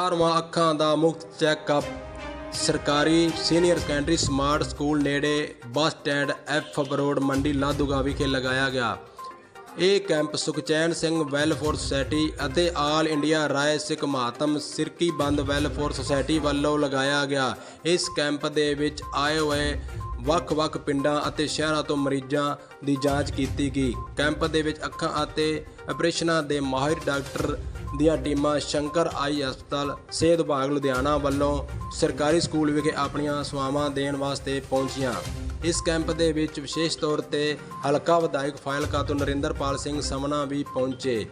ਚਾਰਵਾਂ ਅੱਖਾਂ ਦਾ ਮੁਫਤ ਚੈੱਕਅਪ। ਸਰਕਾਰੀ ਸੀਨੀਅਰ ਸੈਕੰਡਰੀ ਸਮਾਰਟ ਸਕੂਲ ਨੇੜੇ ਬੱਸ ਸਟੈਂਡ ਐਫ ਰੋਡ ਮੰਡੀ ਲਾਦੂਗਾ ਵਿਖੇ ਲਗਾਇਆ ਗਿਆ। ਇਹ camp Sukhchain Singh welfare society ਅਤੇ ਆਲ ਇੰਡੀਆ ਰਾਏ ਸਿੱਖ ਮਹਾਤਮ ਸਿਰਕੀ ਬੰਦ ਵੈਲਫੇਅਰ ਸੁਸਾਇਟੀ ਵੱਲੋਂ ਲਗਾਇਆ ਗਿਆ। ਇਸ ਕੈਂਪ ਦੇ ਵਿੱਚ ਆਏ ਹੋਏ ਵੱਖ-ਵੱਖ ਪਿੰਡਾਂ ਅਤੇ ਸ਼ਹਿਰਾਂ ਤੋਂ ਮਰੀਜ਼ਾਂ ਦੀ ਜਾਂਚ ਕੀਤੀ ਗਈ। ਕੈਂਪ ਦੇ ਵਿੱਚ ਅੱਖਾਂ ਅਤੇ ਆਪਰੇਸ਼ਨਾਂ ਦੇ ਮਾਹਿਰ ਡਾਕਟਰ ਦੀਆਂ ਟੀਮਾਂ ਸ਼ੰਕਰ ਆਈ ਹਸਪਤਾਲ, ਸਿਹਤ ਵਿਭਾਗ ਲੁਧਿਆਣਾ ਵੱਲੋਂ ਸਰਕਾਰੀ ਸਕੂਲ ਵਿਖੇ ਆਪਣੀਆਂ ਸੇਵਾਵਾਂ ਦੇਣ ਵਾਸਤੇ ਪਹੁੰਚੀਆਂ। ਇਸ ਕੈਂਪ ਦੇ ਵਿੱਚ ਵਿਸ਼ੇਸ਼ ਤੌਰ ਤੇ ਹਲਕਾ ਵਿਧਾਇਕ ਫਾਇਲਕਾ ਤੋਂ ਨਰਿੰਦਰਪਾਲ ਸਿੰਘ ਸਮਨਾ ਵੀ ਪਹੁੰਚੇ।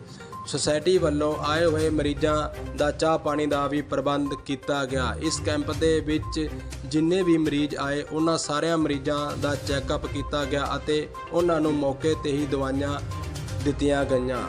ਸੁਸਾਇਟੀ ਵੱਲੋਂ ਆਏ ਹੋਏ ਮਰੀਜ਼ਾਂ ਦਾ ਚਾਹ ਪਾਣੀ ਦਾ ਵੀ ਪ੍ਰਬੰਧ ਕੀਤਾ ਗਿਆ। ਇਸ ਕੈਂਪ ਦੇ ਵਿੱਚ ਜਿੰਨੇ ਵੀ ਮਰੀਜ਼ ਆਏ, ਉਹਨਾਂ ਸਾਰਿਆਂ ਮਰੀਜ਼ਾਂ ਦਾ ਚੈੱਕਅਪ ਕੀਤਾ ਗਿਆ ਅਤੇ ਉਹਨਾਂ ਨੂੰ ਮੌਕੇ ਤੇ ਹੀ ਦਵਾਈਆਂ ਦਿੱਤੀਆਂ ਗਈਆਂ।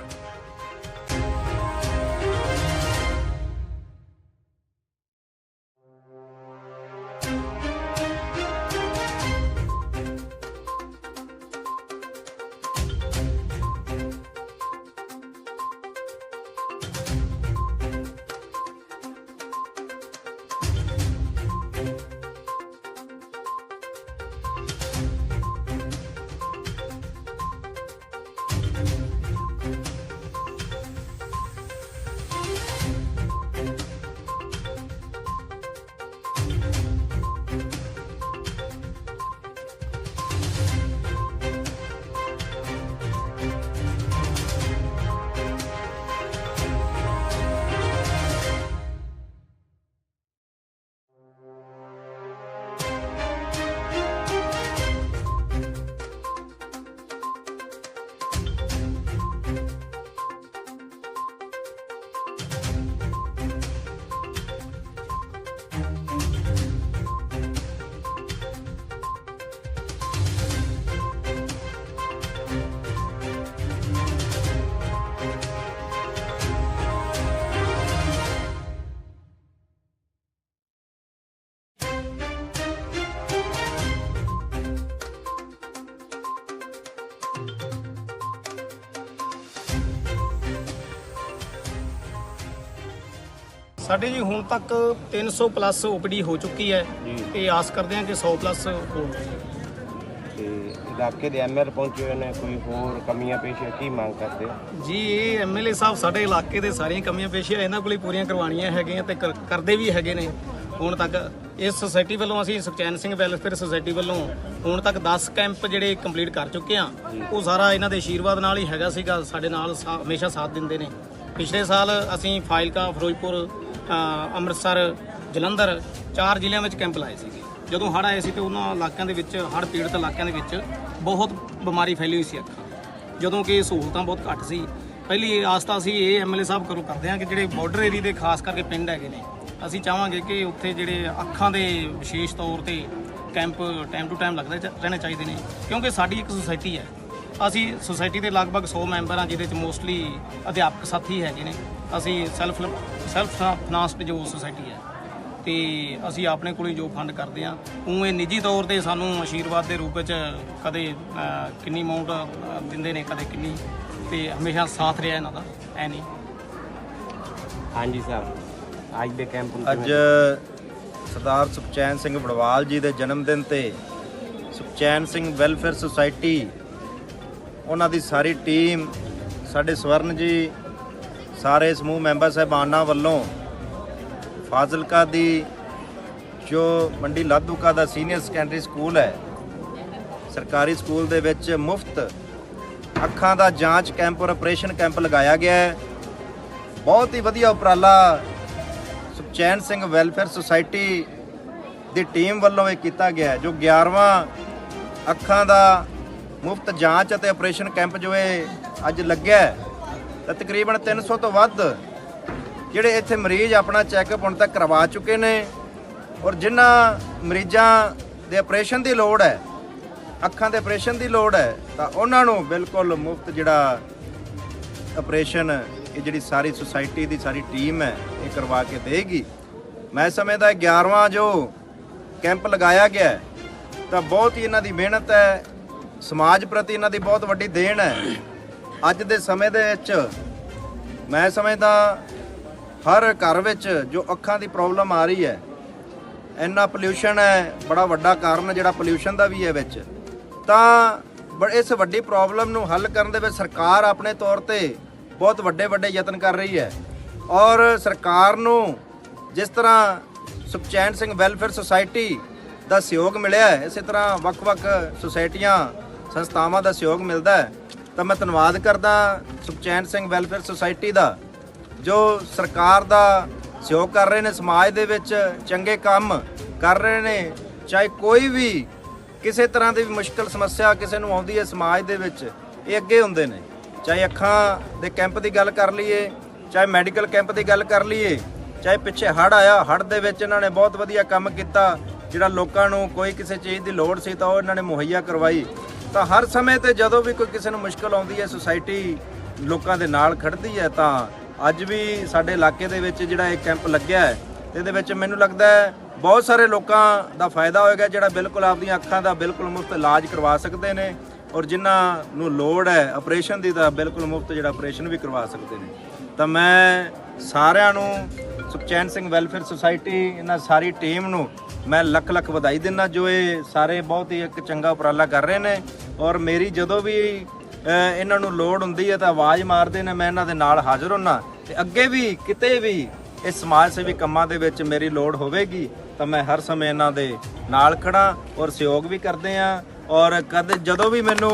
ਸਾਡੇ ਜੀ ਹੁਣ ਤੱਕ 300 ਪਲੱਸ ਓਪੀਡੀ ਹੋ ਚੁੱਕੀ ਹੈ ਤੇ ਆਸ ਕਰਦੇ ਹਾਂ ਕਿ 100 ਪਲੱਸ ਹੋ ਤੇ ਇਲਾਕੇ ਦੇ ਐਮਐਲ ਪਹੁੰਚੇ ਹੋਏ ਨੇ ਕੋਈ ਹੋਰ ਕਮੀਆਂ ਪੇਸ਼ੀਆਂ ਕੀ ਮੰਗ ਕਰਦੇ? ਹੋ ਜੀ ਇਹ ਐਮਐਲਏ ਸਾਹਿਬ ਸਾਡੇ ਇਲਾਕੇ ਦੇ ਸਾਰੀਆਂ ਕਮੀਆਂ ਪੇਸ਼ੀਆਂ ਇਹਨਾਂ ਕੋਲੇ ਪੂਰੀਆਂ ਕਰਵਾਉਣੀਆਂ ਹੈਗੀਆਂ ਤੇ ਕਰ- ਕਰਦੇ ਵੀ ਹੈਗੇ ਨੇ। ਹੁਣ ਤੱਕ ਇਸ ਸੁਸਾਇਟੀ ਵੱਲੋਂ ਅਸੀਂ ਸੁਖਚੈਨ ਸਿੰਘ ਵੈਲਫੇਅਰ ਸੁਸਾਇਟੀ ਵੱਲੋਂ ਹੁਣ ਤੱਕ 10 ਕੈਂਪ ਜਿਹੜੇ ਕੰਪਲੀਟ ਕਰ ਚੁੱਕੇ ਆ ਉਹ ਸਾਰਾ ਇਹਨਾਂ ਦੇ ਆਸ਼ੀਰਵਾਦ ਨਾਲ ਹੀ ਹੈਗਾ ਸੀਗਾ ਸਾਡੇ ਨਾਲ ਸਾ- ਹਮੇਸ਼ਾ ਸਾਥ ਦਿੰਦੇ ਨੇ। ਪਿਛਲੇ ਸਾਲ ਅਸੀਂ ਫਾਇਲਕਾ, ਫਿਰੋਜ਼ਪੁਰ ਅੰਮ੍ਰਿਤਸਰ, ਜਲੰਧਰ ਚਾਰ ਜ਼ਿਲ੍ਹਿਆਂ ਵਿੱਚ ਕੈਂਪ ਲਾਏ ਸੀਗੇ। ਜਦੋਂ ਹੜ੍ਹ ਆਏ ਸੀ ਤੇ ਉਹਨਾਂ ਇਲਾਕਿਆਂ ਦੇ ਵਿੱਚ, ਹੜ੍ਹ ਪੀੜਤ ਇਲਾਕਿਆਂ ਦੇ ਵਿੱਚ ਬਹੁਤ ਬਿਮਾਰੀ ਫੈਲੀ ਹੋਈ ਸੀ ਅੱਖਾਂ ਜਦੋਂ ਕਿ ਸਹੂਲਤਾਂ ਬਹੁਤ ਘੱਟ ਸੀ। ਪਹਿਲੀ ਆਸਤਾ ਅਸੀਂ ਇਹ ਐਮਐਲਏ ਸਾਹਿਬ ਕਰੋ ਕਰਦੇ ਹਾਂ ਕਿ ਜਿਹੜੇ ਬਾਰਡਰ ਏਰੀਆ ਦੇ ਖਾਸ ਕਰਕੇ ਪਿੰਡ ਹੈਗੇ ਨੇ, ਅਸੀਂ ਚਾਹਾਂਗੇ ਕਿ ਉੱਥੇ ਜਿਹੜੇ ਅੱਖਾਂ ਦੇ ਵਿਸ਼ੇਸ਼ ਤੌਰ ਤੇ ਕੈਂਪ ਟਾਈਮ ਟੂ ਟਾਈਮ ਲੱਗਦੇ ਚ- ਰਹਿਣੇ ਚਾਹੀਦੇ ਨੇ। ਕਿਉਂਕਿ ਸਾਡੀ ਇੱਕ ਸੁਸਾਇਟੀ ਹੈ। ਅਸੀਂ ਸੁਸਾਇਟੀ ਦੇ ਲਗਭਗ 100 ਮੈਂਬਰ ਹਾਂ ਜਿਹਦੇ ਚ ਮੋਸਟਲੀ ਅਧਿਆਪਕ ਸਾਥੀ ਹੈਗੇ ਨੇ। ਅਸੀਂ ਸੈਲਫ ਸੈਲਫ ਫਾਈਨਾਂਸਡ ਜੋ ਸੁਸਾਇਟੀ ਹੈ ਤੇ ਅਸੀਂ ਆਪਣੇ ਕੋਲੋਂ ਹੀ ਜੋ ਫੰਡ ਕਰਦੇ ਆ ਉਵੇਂ ਨਿੱਜੀ ਤੌਰ ਤੇ ਸਾਨੂੰ ਆਸ਼ੀਰਵਾਦ ਦੇ ਰੂਪ ਵਿੱਚ ਕਦੇ ਕਿੰਨੀ ਅਮਾਉਂਟ ਦਿੰਦੇ ਨੇ ਕਦੇ ਕਿੰਨੀ ਤੇ ਹਮੇਸ਼ਾ ਸਾਥ ਰਿਹਾ ਇਹਨਾਂ ਦਾ ਐ ਨਹੀਂ। ਹਾਂਜੀ ਸਾਹਿਬ ਅੱਜ ਦੇ ਕੈਂਪ ਨੂੰ ਅੱਜ ਸਰਦਾਰ ਸੁਖਚੈਨ ਸਿੰਘ ਬੜਵਾਲ ਜੀ ਦੇ ਜਨਮ ਦਿਨ ਤੇ ਸੁਖਚੈਨ ਸਿੰਘ ਵੈਲਫੇਅਰ ਸੁਸਾਇਟੀ ਉਹਨਾਂ ਦੀ ਸਾਰੀ ਟੀਮ, ਸਾਡੇ ਸਵਰਨ ਜੀ, ਸਾਰੇ ਸਮੂਹ ਮੈਂਬਰ ਸਹਿਬਾਨਾਂ ਵੱਲੋਂ ਫਾਜ਼ਿਲਕਾ ਦੀ ਜੋ ਮੰਡੀ ਲਾਧੂਕਾ ਦਾ ਸੀਨੀਅਰ ਸੈਕੰਡਰੀ ਸਕੂਲ ਹੈ, ਸਰਕਾਰੀ ਸਕੂਲ ਦੇ ਵਿੱਚ ਮੁਫਤ ਅੱਖਾਂ ਦਾ ਜਾਂਚ ਕੈਂਪ ਔਰ ਆਪਰੇਸ਼ਨ ਕੈਂਪ ਲਗਾਇਆ ਗਿਆ ਹੈ। ਬਹੁਤ ਹੀ ਵਧੀਆ ਉਪਰਾਲਾ ਸੁਖਚੈਨ ਸਿੰਘ ਵੈਲਫੇਅਰ ਸੁਸਾਇਟੀ ਦੀ ਟੀਮ ਵੱਲੋਂ ਇਹ ਕੀਤਾ ਗਿਆ ਜੋ 11ਵਾਂ ਅੱਖਾਂ ਦਾ ਮੁਫਤ ਜਾਂਚ ਅਤੇ ਆਪਰੇਸ਼ਨ ਕੈਂਪ ਜੋ ਇਹ ਅੱਜ ਲੱਗਿਆ ਤਾਂ ਤਕਰੀਬਨ 300 ਤੋਂ ਵੱਧ ਜਿਹੜੇ ਇੱਥੇ ਮਰੀਜ਼ ਆਪਣਾ ਚੈੱਕਅਪ ਹੁਣ ਤੱਕ ਕਰਵਾ ਚੁੱਕੇ ਨੇ ਔਰ ਜਿਨ੍ਹਾਂ ਮਰੀਜ਼ਾਂ ਦੇ ਆਪਰੇਸ਼ਨ ਦੀ ਲੋੜ ਹੈ, ਅੱਖਾਂ ਦੇ ਆਪਰੇਸ਼ਨ ਦੀ ਲੋੜ ਹੈ, ਤਾਂ ਉਹਨਾਂ ਨੂੰ ਬਿਲਕੁਲ ਮੁਫਤ ਜਿਹੜਾ ਆਪਰੇਸ਼ਨ ਇਹ ਜਿਹੜੀ ਸਾਰੀ ਸੁਸਾਇਟੀ ਦੀ ਸਾਰੀ ਟੀਮ ਹੈ, ਇਹ ਕਰਵਾ ਕੇ ਦੇਗੀ। ਮੈਂ ਸਮਝਦਾ 11ਵਾਂ ਜੋ ਕੈਂਪ ਲਗਾਇਆ ਗਿਆ ਤਾਂ ਬਹੁਤ ਹੀ ਇਹਨਾਂ ਦੀ ਮਿਹਨਤ ਹੈ ਸਮਾਜ ਪ੍ਰਤੀ ਇਹਨਾਂ ਦੀ ਬਹੁਤ ਵੱਡੀ ਦੇਣ ਹੈ। ਅੱਜ ਦੇ ਸਮੇਂ ਦੇ ਵਿੱਚ ਮੈਂ ਸਮਝਦਾ ਹਰ ਘਰ ਵਿੱਚ ਜੋ ਅੱਖਾਂ ਦੀ ਪ੍ਰੋਬਲਮ ਆ ਰਹੀ ਹੈ, ਇੰਨਾ ਪੋਲਿਊਸ਼ਨ ਹੈ, ਬੜਾ ਵੱਡਾ ਕਾਰਨ ਜਿਹੜਾ ਪੋਲਿਊਸ਼ਨ ਦਾ ਵੀ ਹੈ ਵਿੱਚ। ਤਾਂ ਬ- ਇਸ ਵੱਡੀ ਪ੍ਰੋਬਲਮ ਨੂੰ ਹੱਲ ਕਰਨ ਦੇ ਵਿੱਚ ਸਰਕਾਰ ਆਪਣੇ ਤੌਰ ਤੇ ਬਹੁਤ ਵੱਡੇ ਵੱਡੇ ਯਤਨ ਕਰ ਰਹੀ ਹੈ। ਔਰ ਸਰਕਾਰ ਨੂੰ ਜਿਸ ਤਰ੍ਹਾਂ ਸੁਖਚੈਨ ਸਿੰਘ ਵੈਲਫੇਅਰ ਸੁਸਾਇਟੀ ਦਾ ਸਹਿਯੋਗ ਮਿਲਿਆ ਹੈ, ਇਸੇ ਤਰ੍ਹਾਂ ਵੱਖ-ਵੱਖ ਸੁਸਾਇਟੀਆਂ ਸੰਸਥਾਵਾਂ ਦਾ ਸਹਿਯੋਗ ਮਿਲਦਾ ਹੈ, ਤਾਂ ਮੈਂ ਧੰਨਵਾਦ ਕਰਦਾ ਸੁਖਚੈਨ ਸਿੰਘ ਵੈਲਫੇਅਰ ਸੁਸਾਇਟੀ ਦਾ, ਜੋ ਸਰਕਾਰ ਦਾ ਸਹਿਯੋਗ ਕਰ ਰਹੇ ਨੇ, ਸਮਾਜ ਦੇ ਵਿੱਚ ਚੰਗੇ ਕੰਮ ਕਰ ਰਹੇ ਨੇ, ਚਾਹੇ ਕੋਈ ਵੀ ਕਿਸੇ ਤਰ੍ਹਾਂ ਦੀ ਵੀ ਮੁਸ਼ਕਲ ਸਮੱਸਿਆ ਕਿਸੇ ਨੂੰ ਆਉਂਦੀ ਹੈ ਸਮਾਜ ਦੇ ਵਿੱਚ, ਇਹ ਅੱਗੇ ਹੁੰਦੇ ਨੇ। ਚਾਹੇ ਅੱਖਾਂ ਦੇ ਕੈਂਪ ਦੀ ਗੱਲ ਕਰ ਲਈਏ, ਚਾਹੇ ਮੈਡੀਕਲ ਕੈਂਪ ਦੀ ਗੱਲ ਕਰ ਲਈਏ, ਚਾਹੇ ਪਿੱਛੇ ਹੜ ਆਇਆ ਹੜ ਦੇ ਵਿੱਚ ਇਹਨਾਂ ਨੇ ਬਹੁਤ ਵਧੀਆ ਕੰਮ ਕੀਤਾ, ਜਿਹੜਾ ਲੋਕਾਂ ਨੂੰ ਕੋਈ ਕਿਸੇ ਚੀਜ਼ ਦੀ ਲੋੜ ਸੀ ਤਾਂ ਉਹ ਇਹਨਾਂ ਨੇ ਮੁਹੱਈਆ ਕਰਵਾਈ। ਤਾਂ ਹਰ ਸਮੇਂ ਤੇ ਜਦੋਂ ਵੀ ਕੋਈ ਕਿਸੇ ਨੂੰ ਮੁਸ਼ਕਲ ਆਉਂਦੀ ਹੈ ਸੁਸਾਇਟੀ ਲੋਕਾਂ ਦੇ ਨਾਲ ਖੜਦੀ ਹੈ, ਤਾਂ ਅੱਜ ਵੀ ਸਾਡੇ ਇਲਾਕੇ ਦੇ ਵਿੱਚ ਜਿਹੜਾ ਇਹ ਕੈਂਪ ਲੱਗਿਆ ਹੈ ਤੇ ਇਹਦੇ ਵਿੱਚ ਮੈਨੂੰ ਲੱਗਦਾ ਹੈ ਬਹੁਤ ਸਾਰੇ ਲੋਕਾਂ ਦਾ ਫਾਇਦਾ ਹੋਏਗਾ, ਜਿਹੜਾ ਬਿਲਕੁਲ ਆਪਦੀਆਂ ਅੱਖਾਂ ਦਾ ਬਿਲਕੁਲ ਮੁਫਤ ਇਲਾਜ ਕਰਵਾ ਸਕਦੇ ਨੇ ਔਰ ਜਿਨ੍ਹਾਂ ਨੂੰ ਲੋੜ ਹੈ ਆਪਰੇਸ਼ਨ ਦੀ ਤਾਂ ਬਿਲਕੁਲ ਮੁਫਤ ਜਿਹੜਾ ਆਪਰੇਸ਼ਨ ਵੀ ਕਰਵਾ ਸਕਦੇ ਨੇ। ਤਾਂ ਮੈਂ ਸਾਰਿਆਂ ਨੂੰ, ਸੁਖਚੈਨ ਸਿੰਘ ਵੈਲਫੇਅਰ ਸੁਸਾਇਟੀ ਇਹਨਾਂ ਸਾਰੀ ਟੀਮ ਨੂੰ ਮੈਂ ਲੱਖ ਲੱਖ ਵਧਾਈ ਦਿੰਦਾ ਜੋ ਇਹ ਸਾਰੇ ਬਹੁਤ ਹੀ ਇੱਕ ਚੰਗਾ ਉਪਰਾਲਾ ਕਰ ਰਹੇ ਨੇ। ਔਰ ਮੇਰੀ ਜਦੋਂ ਵੀ ਇਹਨਾਂ ਨੂੰ ਲੋੜ ਹੁੰਦੀ ਹੈ ਤਾਂ ਆਵਾਜ਼ ਮਾਰਦੇ ਨੇ, ਮੈਂ ਇਹਨਾਂ ਦੇ ਨਾਲ ਹਾਜ਼ਰ ਹੁੰਨਾ। ਤੇ ਅੱਗੇ ਵੀ ਕਿਤੇ ਵੀ ਇਸ ਸਮਾਜ ਸੇਵੀ ਕੰਮਾਂ ਦੇ ਵਿੱਚ ਮੇਰੀ ਲੋੜ ਹੋਵੇਗੀ, ਤਾਂ ਮੈਂ ਹਰ ਸਮੇਂ ਇਹਨਾਂ ਦੇ ਨਾਲ ਖੜਾ ਔਰ ਸਹਿਯੋਗ ਵੀ ਕਰਦੇ ਆ ਔਰ ਕਦੇ ਜਦੋਂ ਵੀ ਮੈਨੂੰ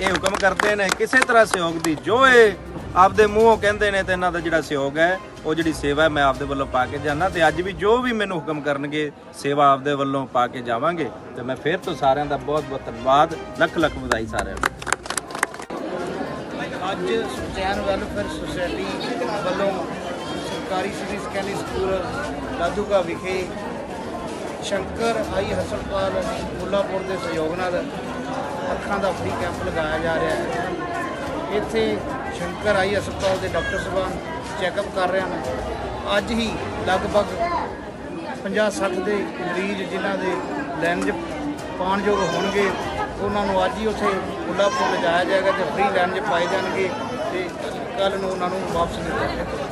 ਇਹ ਹੁਕਮ ਕਰਦੇ ਨੇ, ਕਿਸੇ ਤਰ੍ਹਾਂ ਸਹਿਯੋਗ ਦੀ ਜੋ ਇਹ ਆਪਦੇ ਮੂੰਹੋਂ ਕਹਿੰਦੇ ਨੇ ਤੇ ਇਹਨਾਂ ਦਾ ਜਿਹੜਾ ਸਹਿਯੋਗ ਹੈ, ਉਹ ਜਿਹੜੀ ਸੇਵਾ ਹੈ ਮੈਂ ਆਪਦੇ ਵੱਲੋਂ ਪਾ ਕੇ ਜਾਣਾ ਤੇ ਅੱਜ ਵੀ ਜੋ ਵੀ ਮੈਨੂੰ ਹੁਕਮ ਕਰਨਗੇ, ਸੇਵਾ ਆਪਦੇ ਵੱਲੋਂ ਪਾ ਕੇ ਜਾਵਾਂਗੇ ਤੇ ਮੈਂ ਫਿਰ ਤੋਂ ਸਾਰਿਆਂ ਦਾ ਬਹੁਤ ਬਹੁਤ ਧੰਨਵਾਦ ਲੱਖ ਲੱਖ ਵਧਾਈ ਸਾਰਿਆਂ ਨੂੰ। ਅੱਜ ਸੁਚੈਨ ਵੈਲਫੇਅਰ ਸੁਸਾਇਟੀ ਵੱਲੋਂ ਸਰਕਾਰੀ ਸੀਨੀਅਰ ਸੈਕੰਡਰੀ ਸਕੂਲ ਲਾਦੂਗਾ ਵਿਖੇ ਸ਼ੰਕਰ ਆਈ ਹਸਪਤਾਲ ਮੁੱਲਾਪੁਰ ਦੇ ਸਹਿਯੋਗ ਨਾਲ ਅੱਖਾਂ ਦਾ ਫ੍ਰੀ ਕੈਂਪ ਲਗਾਇਆ ਜਾ ਰਿਹਾ ਹੈ। ਇੱਥੇ ਸ਼ੰਕਰ ਆਈ ਹਸਪਤਾਲ ਦੇ ਡਾਕਟਰ ਸਾਹਿਬਾਨ ਚੈੱਕਅਪ ਕਰ ਰਹੇ ਹਨ। ਅੱਜ ਹੀ ਲਗਭਗ 50-60 ਦੇ ਮਰੀਜ਼ ਜਿਨ੍ਹਾਂ ਦੇ ਲਾਈਨ 'ਚ ਪਾਣਯੋਗ ਹੋਣਗੇ, ਉਹਨਾਂ ਨੂੰ ਅੱਜ ਹੀ ਉੱਥੇ ਮੁੱਲਾਪੁਰ ਲਿਜਾਇਆ ਜਾਏਗਾ ਤੇ ਫ੍ਰੀ ਲਾਈਨ 'ਚ ਪਾਏ ਜਾਣਗੇ ਤੇ ਕੱਲ ਨੂੰ ਉਹਨਾਂ ਨੂੰ ਵਾਪਸ ਲਿਜਾਇਆ ਜਾਏਗਾ